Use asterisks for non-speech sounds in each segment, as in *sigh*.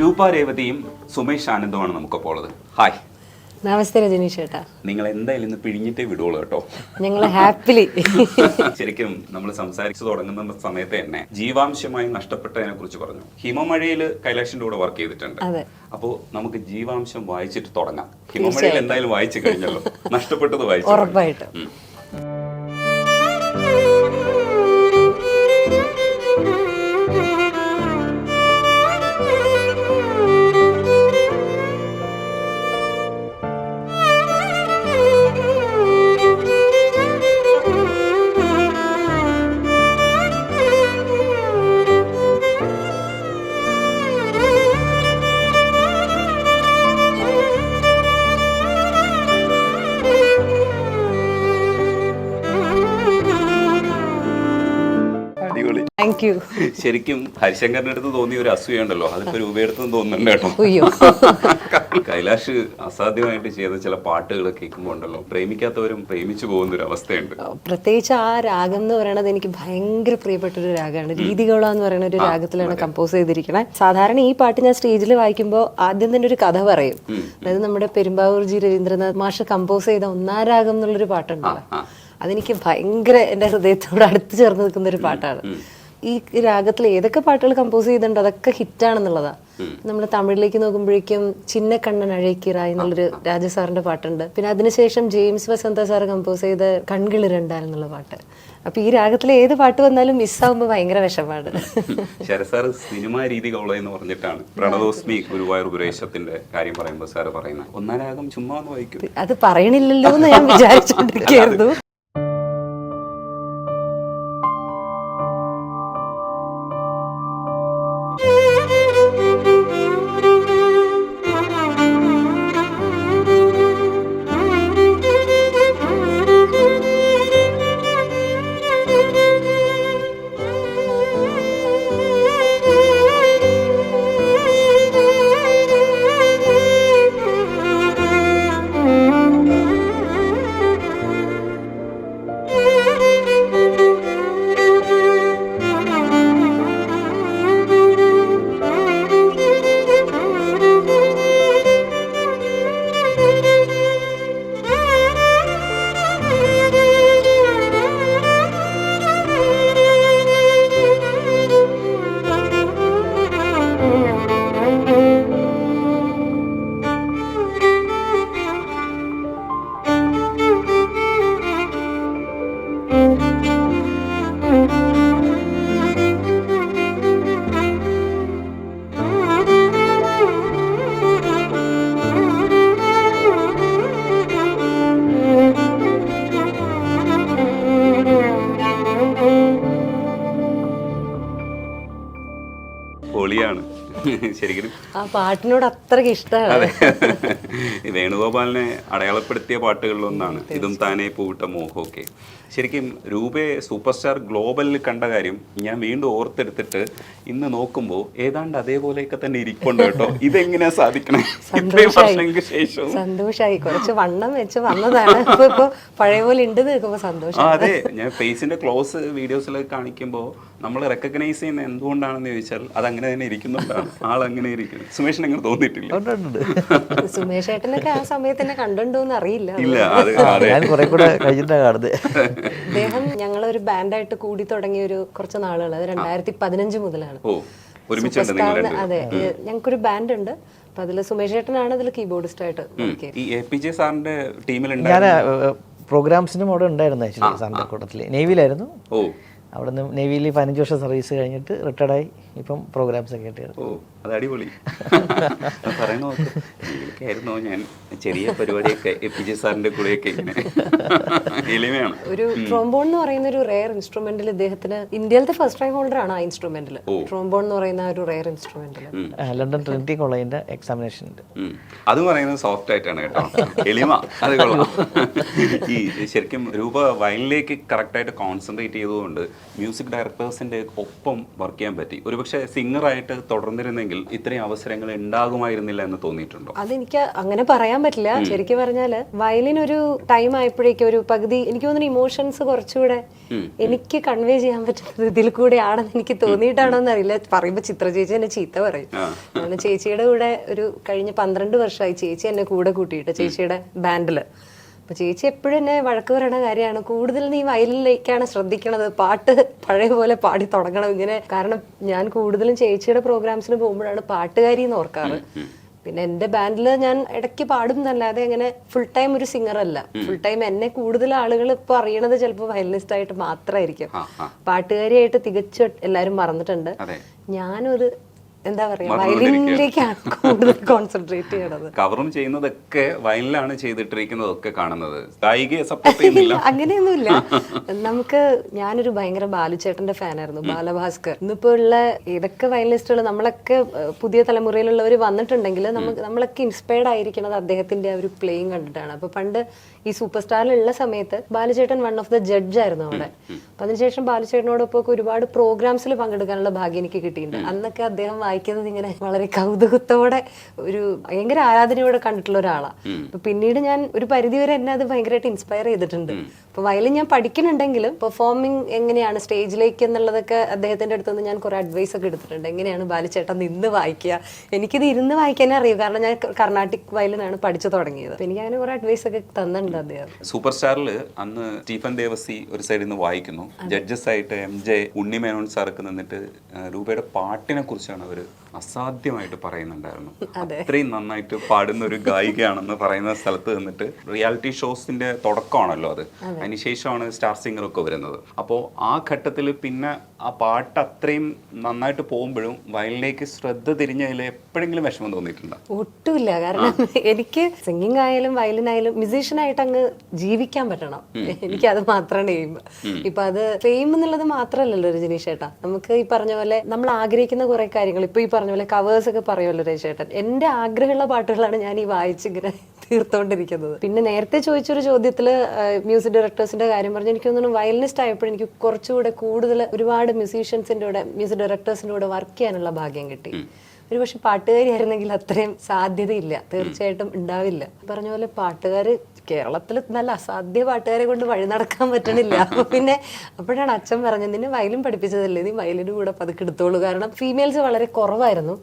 രൂപ രേവതിയും സുമേഷ് ആനന്ദുമാണ് നമുക്കപ്പോൾ ഉള്ളത്. ഹായ് നമസ്തേ രജനീഷ് ചേട്ടാ. നിങ്ങൾ എന്തായാലും ഇന്ന് പിഴിഞ്ഞിട്ടേ വിടുള്ളൂ കേട്ടോ. ഞങ്ങൾ ഹാപ്പിലി. *laughs* ശരിക്കും നമ്മൾ സംസാരിച്ചു തുടങ്ങുന്ന സമയത്ത് തന്നെ ജീവാംശമായി നഷ്ടപ്പെട്ടതിനെ കുറിച്ച് പറഞ്ഞു. ഹിമമഴയിൽ കൈലാഷിന്റെ കൂടെ വർക്ക് ചെയ്തിട്ടുണ്ട്. അപ്പോ അപ്പോൾ നമുക്ക് ജീവാംശം വായിച്ചിട്ട് തുടങ്ങാം. ഹിമമഴയിൽ എന്തായാലും വായിച്ചു കഴിഞ്ഞല്ലോ. നഷ്ടപ്പെട്ടത് വായിച്ചു ഉറപ്പായിട്ടും. യു ശരിക്കും ഹരിശങ്കറിന്റെ അടുത്ത് തോന്നിയ ഒരു അസൂയുണ്ടല്ലോ. അതിപ്പോ രൂപയെടുത്തും തോന്നുന്നുണ്ട് കേട്ടോ. അയ്യോ. കൈലാഷ് അസാധ്യമായിട്ട് ചെയ്ത ചില പാട്ടുകൾ കേൾക്കുമ്പോൾ ഉണ്ടല്ലോ. പ്രേമിക്കാത്തവരും പ്രേമിച്ചു പോകുന്ന ഒരു അവസ്ഥയുണ്ട്. പ്രത്യേകിച്ച് ആ രാഗം എന്ന് പറയുന്നത് എനിക്ക് ഭയങ്കര പ്രിയപ്പെട്ട ഒരു രാഗമാണ്. രീതികള എന്ന് പറയുന്ന ഒരു രാഗത്തിലാണ് കമ്പോസ് ചെയ്തിരിക്കുന്നത് സാധാരണ ഈ പാട്ട് ഞാൻ സ്റ്റേജിൽ വായിക്കുമ്പോൾ ആദ്യം തന്നെ ഒരു കഥ പറയും. അതായത് നമ്മുടെ പെരുമ്പാവൂർ ജി രവീന്ദ്രനാഥ് മാഷ് കമ്പോസ് ചെയ്ത ഒന്നാം രാഗം എന്നുള്ളൊരു പാട്ടുണ്ടല്ലോ. അതെനിക്ക് ഭയങ്കര എന്റെ ഹൃദയത്തോട് അടുത്ത് ചേർന്ന് നിൽക്കുന്ന ഒരു പാട്ടാണ്. ഈ രാഗത്തിൽ ഏതൊക്കെ പാട്ടുകൾ കമ്പോസ് ചെയ്തിട്ടുണ്ട് അതൊക്കെ ഹിറ്റാണെന്നുള്ളതാ. നമ്മൾ തമിഴിലേക്ക് നോക്കുമ്പോഴേക്കും ചിന്നക്കണ്ണൻ അഴയ്ക്കിറ എന്നുള്ളൊരു രാജസാറിന്റെ പാട്ടുണ്ട്. പിന്നെ അതിനുശേഷം ജെയിംസ് വസന്ത സാർ കമ്പോസ് ചെയ്ത കൺകിളിരണ്ടാൽ എന്നുള്ള പാട്ട്. അപ്പൊ ഈ രാഗത്തിൽ ഏത് പാട്ട് വന്നാലും മിസ്സാവുമ്പോൾ ഭയങ്കര വിഷമാണ്. *laughs* ശരസാർ സിനിമാ രീതി കൗള എന്ന് പറഞ്ഞിട്ടാണ്. പ്രണതോസ്മി ഗുരുവായൂർ ഗുരേശത്തിന്റെ കാര്യം പറയുമ്പോൾ സാറ് പറയുന്നത്. ഒന്നാം രാഗം ചുമ്മാ വായിക്കും. അത് പറയണില്ലല്ലോ എന്ന് ഞാൻ വിചാരിച്ചോണ്ടിരിക്കുകയായിരുന്നു. *laughs* ശരിക്കും. ആ പാട്ടിനോട് അത്രയ്ക്ക് ഇഷ്ടമാണ്. *laughs* വേണുഗോപാലിനെ അടയാളപ്പെടുത്തിയ പാട്ടുകളിലൊന്നാണ്. ഇതും താനേ പൂവിട്ട മോഹമൊക്കെ ശരിക്കും രൂപയെ സൂപ്പർ സ്റ്റാർ ഗ്ലോബലിൽ കണ്ട കാര്യം ഞാൻ വീണ്ടും ഓർത്തെടുത്തിട്ട് ഇന്ന് നോക്കുമ്പോൾ ഏതാണ്ട് അതേപോലെയൊക്കെ തന്നെ ഇരിപ്പുണ്ട് കേട്ടോ. ഇതെങ്ങനെയാ സാധിക്കണേ? ഇത്രയും വർഷങ്ങൾക്ക് ശേഷവും. സന്തോഷായി. കുറച്ച് വണ്ണം വെച്ച് വന്നതാണ്. ഇപ്പൊ പഴയ പോലെ ഉണ്ട് നിൽക്കുമ്പോൾ സന്തോഷം. അതെ. ഞാൻ ഫേസിന്റെ ക്ലോസ് വീഡിയോസിലൊക്കെ കാണിക്കുമ്പോൾ നമ്മൾ റെക്കഗ്നൈസ് ചെയ്യുന്ന എന്തുകൊണ്ടാണെന്ന് ചോദിച്ചാൽ അത് അങ്ങനെ തന്നെ ഇരിക്കുന്നുണ്ടാണ് ആൾ അങ്ങനെ ഇരിക്കുന്നു സുമേഷിന് അങ്ങനെ തോന്നിയിട്ടില്ല. സുമേഷ് ഏട്ടനൊക്കെ ആ സമയത്ത് എന്നെ കണ്ടുണ്ടോന്ന് അറിയില്ല. ഇല്ല ഞാൻ കുറെ കൂടെ കഴിഞ്ഞിട്ടാണ് ഒരു അദ്ദേഹം ഞങ്ങളൊരു ബാൻഡായിട്ട് കൂടി തുടങ്ങിയ ഒരു കുറച്ച് നാളുകൾ അത് രണ്ടായിരത്തി പതിനഞ്ച് മുതലാണ്. ഓ ഒരുമിച്ചുണ്ട് നിങ്ങൾ സ്റ്റാറിന് അതെ ഞങ്ങൾക്കൊരു ബാൻഡ് ഉണ്ട് അപ്പൊ അതിൽ സുമേഷ് ഏട്ടനാണ് അതിൽ കീബോർഡിസ്റ്റ് ആയിട്ട് ഈ എ പി ജെ സാറിന്റെ ഞാൻ ടീമിലുണ്ടായിരുന്നു പ്രോഗ്രാംസിനും അവിടെ ഉണ്ടായിരുന്നു ആക്ച്വലി സാറിന്റെ കൂട്ടത്തിൽ നേവിയിലായിരുന്നു ഓ. അവിടെ നിന്ന് നേവിയിൽ പതിനഞ്ച് വർഷം സർവീസ് കഴിഞ്ഞിട്ട് റിട്ടയർഡായി ഇപ്പം ആയിട്ട് ഓ. അത് അടിപൊളി. പറയുന്ന ആയിരുന്നോ ഞാൻ ചെറിയ പരിപാടിയൊക്കെ എ പി ജെ സാറിന്റെ കൂടെയൊക്കെ ഇങ്ങനെ എളിമയാണ്. ഒരു ട്രോംബോൺ എന്ന് പറയുന്ന ഒരു റെയർ ഇൻസ്ട്രുമെന്റിൽ ഇദ്ദേഹത്തിന് ഇന്ത്യയിലത്തെ ഫസ്റ്റ് റാങ്ക് ഹോൾഡർ ആണ് ആ ഇൻസ്ട്രുമെന്റിൽ ട്രോംബോൺ എന്ന് പറയുന്ന ഒരു റെയർ ഇൻസ്ട്രുമെന്റിൽ ലണ്ടൻ ട്രിനിറ്റി കോളേജിന്റെ എക്സാമിനേഷൻ ഉണ്ട്. അത് പറയുന്നത് സോഫ്റ്റ് ആയിട്ടാണ് കേട്ടോ. എളിമ അത് കൊള്ളാം. ഈ ശരിക്കും രൂപ വയലിലേക്ക് കറക്റ്റായിട്ട് കോൺസെൻട്രേറ്റ് ചെയ്തതുകൊണ്ട് മ്യൂസിക് ഡയറക്ടേഴ്സിന്റെ ഒപ്പം വർക്ക് ചെയ്യാൻ പറ്റി. ഒരുപക്ഷെ സിംഗറായിട്ട് തുടർന്നിരുന്നെങ്കിൽ ചെയ്തിരുന്നെങ്കിൽ ഇത്രയും അവസരങ്ങൾ ഉണ്ടാകുമായിരുന്നില്ല എന്ന് തോന്നിയിട്ടുണ്ടോ? അതെനിക്ക് അങ്ങനെ പറയാൻ പറ്റില്ല. ശരിക്കും പറഞ്ഞാൽ വയലിൻ ഒരു ടൈം ആയപ്പോഴേക്കും ഒരു പകുതി എനിക്ക് തോന്നുന്നു ഇമോഷൻസ് കുറച്ചുകൂടെ എനിക്ക് കൺവേ ചെയ്യാൻ പറ്റുന്നത് ഇതിൽ കൂടെയാണെന്ന് എനിക്ക് തോന്നിയിട്ടാണോ എന്നറിയില്ല പറയുമ്പോ ചിത്ര ചേച്ചി എന്നെ ചീത്ത പറയും. ചേച്ചിയുടെ കൂടെ ഒരു കഴിഞ്ഞ പന്ത്രണ്ട് വർഷമായി ചേച്ചി എന്നെ കൂടെ കൂട്ടിയിട്ട് ചേച്ചിയുടെ ബാൻഡിൽ അപ്പൊ ചേച്ചി എപ്പോഴും എന്നെ വഴക്ക് പറയണ കാര്യമാണ്. കൂടുതൽ നീ വയലിലേക്കാണ് ശ്രദ്ധിക്കണത്. പാട്ട് പഴയ പോലെ പാടി തുടങ്ങണം ഇങ്ങനെ. കാരണം ഞാൻ കൂടുതലും ചേച്ചിയുടെ പ്രോഗ്രാംസിന് പോകുമ്പോഴാണ് പാട്ടുകാരി എന്ന് ഓർക്കാറ്. പിന്നെ എന്റെ ബാൻഡിൽ ഞാൻ ഇടയ്ക്ക് പാടും എന്നല്ലാതെ അങ്ങനെ ഫുൾ ടൈം ഒരു സിംഗർ അല്ല. ഫുൾ ടൈം എന്നെ കൂടുതൽ ആളുകൾ ഇപ്പൊ അറിയണത് ചിലപ്പോൾ വയലിനിസ്റ്റ് ആയിട്ട് മാത്രമായിരിക്കും. പാട്ടുകാരിയായിട്ട് തികച്ചു എല്ലാരും മറന്നിട്ടുണ്ട്. ഞാനൊരു എന്താ പറയാ മറന്നുകൊണ്ടിരിക്കുകയാണ്. വയലിനിലേക്കാണ് കൂടുതൽ കോൺസെൻട്രേറ്റ് ചെയ്യണത്. കവറും ചെയ്യുന്നതൊക്കെ വയലിലാണ് ചെയ്തിട്ടിരിക്കുന്നതൊക്കെ കാണുന്നത്. ഗായികയെ സപ്പോർട്ട് ചെയ്യുന്നില്ല. *laughs* അങ്ങനെയൊന്നുമില്ല. നമുക്ക് ഞാനൊരു ഭയങ്കര ബാലുചേട്ടന്റെ ഫാനായിരുന്നു ബാലഭാസ്കർ. ഇന്നിപ്പോ ഉള്ള ഏതൊക്കെ വയലിനിസ്റ്റുകൾ നമ്മളൊക്കെ പുതിയ തലമുറയിലുള്ളവർ വന്നിട്ടുണ്ടെങ്കിൽ നമുക്ക് നമ്മളൊക്കെ ഇൻസ്പയർഡ് ആയിരിക്കുന്നത് അദ്ദേഹത്തിന്റെ ആ ഒരു പ്ലേയിങ് കണ്ടിട്ടാണ്. അപ്പൊ പണ്ട് ഈ സൂപ്പർ സ്റ്റാറിലുള്ള സമയത്ത് ബാലുചേട്ടൻ വൺ ഓഫ് ദ ജഡ്ജ് ആയിരുന്നു അവിടെ. അപ്പൊ അതിനുശേഷം ബാലുചേട്ടനോടൊപ്പം ഒരുപാട് പ്രോഗ്രാംസിൽ പങ്കെടുക്കാനുള്ള ഭാഗ്യം എനിക്ക് കിട്ടിയിട്ടുണ്ട്. അന്നൊക്കെ അദ്ദേഹം വായിക്കുന്നത് ഇങ്ങനെ വളരെ കൗതുകത്തോടെ ഒരു ഭയങ്കര ആരാധനയോടെ കണ്ടിട്ടുള്ള ഒരാളാണ് അപ്പൊ പിന്നീട് ഞാൻ ഒരു പരിധിവരെ എന്നെ അത് ഭയങ്കരമായിട്ട് ഇൻസ്പയർ ചെയ്തിട്ടുണ്ട്. അപ്പൊ വയലിൻ ഞാൻ പഠിക്കുന്നുണ്ടെങ്കിലും പെർഫോമിംഗ് എങ്ങനെയാണ് സ്റ്റേജിലേക്ക് എന്നുള്ളതൊക്കെ അദ്ദേഹത്തിന്റെ അടുത്ത് നിന്ന് ഞാൻ കുറെ അഡ്വൈസ് ഒക്കെ എടുത്തിട്ടുണ്ട്. എങ്ങനെയാണ് ബാലിച്ചേട്ടൻ നിന്ന് വായിക്കുക? എനിക്കിത് ഇരുന്ന് വായിക്കാനേ അറിയൂ. കാരണം ഞാൻ കർണാട്ടിക് വയലിനാണ് പഠിച്ചു തുടങ്ങിയത്. എനിക്ക് അങ്ങനെ കുറെ അഡ്വൈസ് ഒക്കെ തന്നിട്ടുണ്ട് അദ്ദേഹം. സൂപ്പർ സ്റ്റാറിൽ അന്ന് സ്റ്റീഫൻ ദേവസി ഒരു സൈഡിൽ നിന്ന് വായിക്കുന്നു. ജഡ്ജസ് ആയിട്ട് എം ജെ ഉണ്ണിമേനോൻ സാർക്ക് നിന്നിട്ട് രൂപയുടെ പാട്ടിനെ കുറിച്ചാണ് അവർ இருக்குது അസാധ്യമായിട്ട് പറയുന്നുണ്ടായിരുന്നു. അത്രയും നന്നായിട്ട് പാടുന്ന ഒരു ഗായികയാണെന്ന് പറയുന്ന സ്ഥലത്ത് നിന്നിട്ട് റിയാലിറ്റി ഷോസിന്റെ തുടക്കമാണല്ലോ അത്. അതിനുശേഷമാണ് സ്റ്റാർ സിംഗർ ഒക്കെ വരുന്നത്. അപ്പോൾ ആ ഘട്ടത്തിൽ പിന്നെ ആ പാട്ട് അത്രയും നന്നായിട്ട് പോകുമ്പോഴും വയലിലേക്ക് ശ്രദ്ധ തിരിഞ്ഞതിൽ എപ്പോഴെങ്കിലും വിഷമം തോന്നിയിട്ടുണ്ടോ? ഒട്ടുമില്ല. കാരണം എനിക്ക് സിംഗിങ് ആയാലും വയലിനായാലും മ്യൂസീഷ്യൻ ആയിട്ട് അങ്ങ് ജീവിക്കാൻ പറ്റണം. എനിക്ക് അത് മാത്രമാണ് എയിം ഇപ്പൊ അത് ഫെയിം എന്നുള്ളത് മാത്രമല്ലല്ലോ രജനീഷ് ചേട്ടാ നമുക്ക് ഈ പറഞ്ഞ പോലെ നമ്മൾ ആഗ്രഹിക്കുന്ന കുറെ കാര്യങ്ങൾ. ഇപ്പൊ ഈ പറഞ്ഞ പോലെ കവേഴ്സ് ഒക്കെ പറയുമല്ലോ രജേട്ടൻ എന്റെ ആഗ്രഹമുള്ള പാട്ടുകളാണ് ഞാൻ ഈ വായിച്ചിങ്ങനെ തീർത്തോണ്ടിരിക്കുന്നത്. പിന്നെ നേരത്തെ ചോദിച്ചൊരു ചോദ്യത്തിൽ മ്യൂസിക് ഡയറക്ടേഴ്സിന്റെ കാര്യം പറഞ്ഞു എനിക്ക് തോന്നുന്നു വയലിനിസ്റ്റ് ആയപ്പോൾ എനിക്ക് കുറച്ചുകൂടെ കൂടുതൽ ഒരുപാട് മ്യൂസീഷ്യൻസിന്റെ കൂടെ മ്യൂസിക് ഡയറക്ടേഴ്സിന്റെ കൂടെ വർക്ക് ചെയ്യാനുള്ള ഭാഗ്യം കിട്ടി. ഒരു പക്ഷെ പാട്ടുകാരിയായിരുന്നെങ്കിൽ അത്രയും സാധ്യതയില്ല. തീർച്ചയായിട്ടും ഉണ്ടാവില്ല. പറഞ്ഞ പോലെ പാട്ടുകാര് കേരളത്തിൽ നല്ല അസാധ്യ പാട്ടുകാരെ കൊണ്ട് വഴി നടക്കാൻ പറ്റണില്ല. പിന്നെ അപ്പോഴാണ് അച്ഛൻ പറഞ്ഞത് നിന്നെ വയലും പഠിപ്പിച്ചതല്ലേ? നീ വയലിന് കൂടെ പതുക്കെ എടുത്തോളൂ. കാരണം ഫീമെയിൽസ് വളരെ കുറവായിരുന്നു.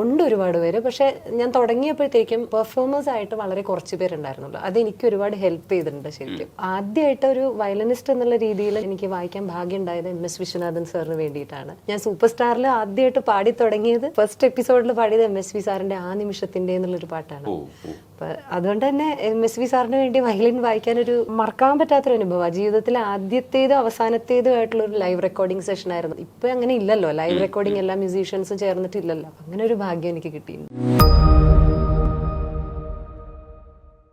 ഉണ്ട് ഒരുപാട് പേര്. പക്ഷെ ഞാൻ തുടങ്ങിയപ്പോഴത്തേക്കും പെർഫോമേഴ്സ് ആയിട്ട് വളരെ കുറച്ച് പേരുണ്ടായിരുന്നുള്ളൂ. അത് എനിക്ക് ഒരുപാട് ഹെൽപ്പ് ചെയ്തിട്ടുണ്ട് ശരിക്കും. ആദ്യമായിട്ട് ഒരു വയലനിസ്റ്റ് എന്നുള്ള രീതിയിൽ എനിക്ക് വായിക്കാൻ ഭാഗ്യം ഉണ്ടായത് എം എസ് വിശ്വനാഥൻ സാറിന് വേണ്ടിയിട്ടാണ്. ഞാൻ സൂപ്പർ സ്റ്റാറിൽ ആദ്യമായിട്ട് പാടി തുടങ്ങിയത് ഫസ്റ്റ് എപ്പിസോഡിൽ പാടിയത് എം എസ് വി സാറിന്റെ ആ നിമിഷത്തിന്റെ എന്നുള്ളൊരു പാട്ടാണ്. അതുകൊണ്ട് തന്നെ എം എസ് വി സാറിന് വേണ്ടി വയലിൻ വായിക്കാൻ ഒരു മറക്കാൻ പറ്റാത്തൊരു അനുഭവം. ജീവിതത്തിലെ ആദ്യത്തേതും അവസാനത്തേതും ആയിട്ടുള്ള ഒരു ലൈവ് റെക്കോർഡിംഗ് സെഷൻ ആയിരുന്നു. ഇപ്പൊ അങ്ങനെ ഇല്ലല്ലോ. ലൈവ് റെക്കോർഡിംഗ് എല്ലാ മ്യൂസീഷ്യൻസും ചേർന്നിട്ടില്ലല്ലോ. അങ്ങനെ ഒരു ഭാഗ്യം എനിക്ക് കിട്ടിയിട്ടുണ്ട്.